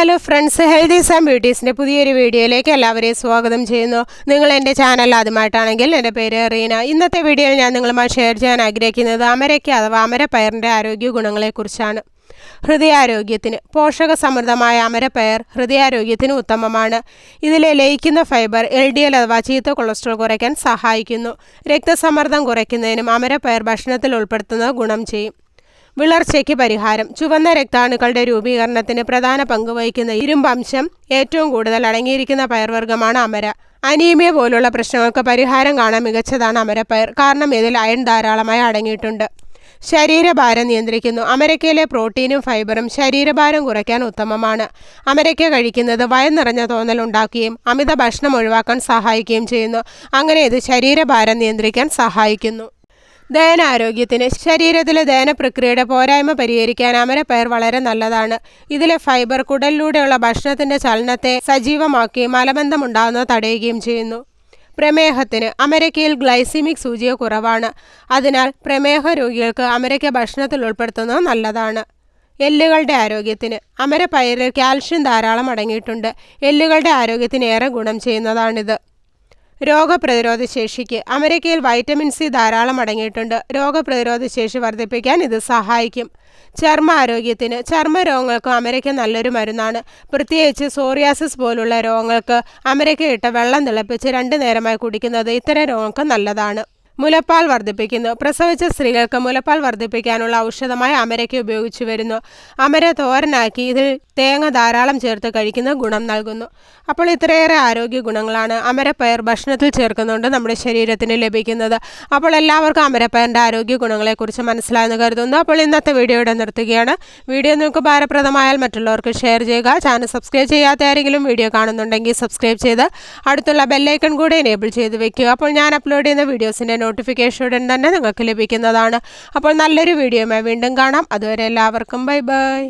Hello friends healthies and ബ്യൂട്ടീസിന്റെ പുതിയൊരു വീഡിയോയിലേക്ക് എല്ലാവരെയും സ്വാഗതം ചെയ്യുന്നു. നിങ്ങൾ എന്റെ ചാനൽ ആദ്യമായിട്ടാണെങ്കിൽ എന്റെ പേര് റീന. ഇന്നത്തെ വീഡിയോയിൽ ഞാൻ നിങ്ങളുമായി ഷെയർ ചെയ്യാൻ ആഗ്രഹിക്കുന്നത് അമരയ്ക്ക് അഥവാ അമരപ്പയറിന്റെ ആരോഗ്യ ഗുണങ്ങളെക്കുറിച്ചാണ്. ഹൃദയാരോഗ്യത്തിന് പോഷക സമൃദ്ധമായ അമരപ്പയർ ഹൃദയാരോഗ്യത്തിന് ഉത്തമമാണ്. ഇതിലെ ലയിക്കുന്ന ഫൈബർ എൽ ഡി എൽ അഥവാ ചീത്ത കൊളസ്ട്രോൾ കുറയ്ക്കാൻ സഹായിക്കുന്നു. രക്തസമ്മർദ്ദം കുറയ്ക്കുന്നതിനും അമരപ്പയർ ഭക്ഷണത്തിൽ ഉൾപ്പെടുത്തുന്നത് ഗുണം ചെയ്യും. വിളർച്ചയ്ക്ക് പരിഹാരം. ചുവന്ന രക്താണുക്കളുടെ രൂപീകരണത്തിന് പ്രധാന പങ്കുവഹിക്കുന്ന ഇരുമ്പംശം ഏറ്റവും കൂടുതൽ അടങ്ങിയിരിക്കുന്ന പയർവർഗമാണ് അമര. അനീമിയ പോലുള്ള പ്രശ്നങ്ങൾക്ക് പരിഹാരം കാണാൻ മികച്ചതാണ് അമരപ്പയർ. കാരണം ഇതിൽ അയൺ ധാരാളമായി അടങ്ങിയിട്ടുണ്ട്. ശരീരഭാരം നിയന്ത്രിക്കുന്നു. അമരക്കയിലെ പ്രോട്ടീനും ഫൈബറും ശരീരഭാരം കുറയ്ക്കാൻ ഉത്തമമാണ്. അമരക്ക കഴിക്കുന്നത് വയം നിറഞ്ഞ തോന്നൽ ഉണ്ടാക്കുകയും അമിത ഭക്ഷണം ഒഴിവാക്കാൻ സഹായിക്കുകയും ചെയ്യുന്നു. അങ്ങനെ ഇത് ശരീരഭാരം നിയന്ത്രിക്കാൻ സഹായിക്കുന്നു. ദഹനാരോഗ്യത്തിന് ശരീരത്തിലെ ദഹന പ്രക്രിയയുടെ പോരായ്മ പരിഹരിക്കാൻ അമരപ്പയർ വളരെ നല്ലതാണ്. ഇതിലെ ഫൈബർ കുടലിലൂടെയുള്ള ഭക്ഷണത്തിന്റെ ചലനത്തെ സജീവമാക്കി മലബന്ധമുണ്ടാകുന്നത് തടയുകയും ചെയ്യുന്നു. പ്രമേഹത്തിന് അമരക്കയിൽ ഗ്ലൈസിമിക് സൂചിക കുറവാണ്. അതിനാൽ പ്രമേഹ രോഗികൾക്ക് അമരയ്ക്ക ഭക്ഷണത്തിൽ ഉൾപ്പെടുത്തുന്നത് നല്ലതാണ്. എല്ലുകളുടെ ആരോഗ്യത്തിന് അമരപ്പയറിൽ കാൽഷ്യം ധാരാളം അടങ്ങിയിട്ടുണ്ട്. എല്ലുകളുടെ ആരോഗ്യത്തിന് ഏറെ ഗുണം ചെയ്യുന്നതാണിത്. രോഗപ്രതിരോധ ശേഷിക്ക് അമേരിക്കയിൽ വൈറ്റമിൻ സി ധാരാളം അടങ്ങിയിട്ടുണ്ട്. രോഗപ്രതിരോധ ശേഷി വർദ്ധിപ്പിക്കാൻ ഇത് സഹായിക്കും. ചർമ്മ ആരോഗ്യത്തിന് ചർമ്മ രോഗങ്ങൾക്കും അമരയ്ക്ക നല്ലൊരു മരുന്നാണ്. പ്രത്യേകിച്ച് സോറിയാസിസ് പോലുള്ള രോഗങ്ങൾക്ക് അമേരിക്ക ഇട്ട വെള്ളം തിളപ്പിച്ച് രണ്ടു നേരമായി കുടിക്കുന്നത് ഇത്തരം രോഗങ്ങൾക്ക് നല്ലതാണ്. മുലപ്പാൽ വർദ്ധിപ്പിക്കുന്നു. പ്രസവിച്ച സ്ത്രീകൾക്ക് മുലപ്പാൽ വർദ്ധിപ്പിക്കാനുള്ള ഔഷധമായ അമരയ്ക്ക് ഉപയോഗിച്ചു വരുന്നു. അമര തോരനാക്കി ഇതിൽ തേങ്ങ ധാരാളം ചേർത്ത് കഴിക്കുന്ന ഗുണം നൽകുന്നു. അപ്പോൾ ഇത്രയേറെ ആരോഗ്യ ഗുണങ്ങളാണ് അമരപ്പയർ ഭക്ഷണത്തിൽ ചേർക്കുന്നുണ്ട് നമ്മുടെ ശരീരത്തിന് ലഭിക്കുന്നത്. അപ്പോൾ എല്ലാവർക്കും അമരപ്പയറിന്റെ ആരോഗ്യ ഗുണങ്ങളെക്കുറിച്ച് മനസ്സിലായെന്ന് കരുതുന്നു. അപ്പോൾ ഇന്നത്തെ വീഡിയോ ഇവിടെ നിർത്തുകയാണ്. വീഡിയോ നിങ്ങൾക്ക് ഭാരപ്രദമായാൽ മറ്റുള്ളവർക്ക് ഷെയർ ചെയ്യുക. ചാനൽ സബ്സ്ക്രൈബ് ചെയ്യാത്ത ആരെങ്കിലും വീഡിയോ കാണുന്നുണ്ടെങ്കിൽ സബ്സ്ക്രൈബ് ചെയ്ത് അടുത്തുള്ള ബെല്ലൈക്കൺ കൂടെ എനേബിൾ ചെയ്ത് വെക്കുക. അപ്പോൾ ഞാൻ അപ്ലോഡ് ചെയ്യുന്ന വീഡിയോസിന്റെ നോട്ടിഫിക്കേഷൻ ഉടൻ തന്നെ നിങ്ങൾക്ക് ലഭിക്കുന്നതാണ്. അപ്പോൾ നല്ലൊരു വീഡിയോയുമായി വീണ്ടും കാണാം. അതുവരെ എല്ലാവർക്കും ബൈ ബൈ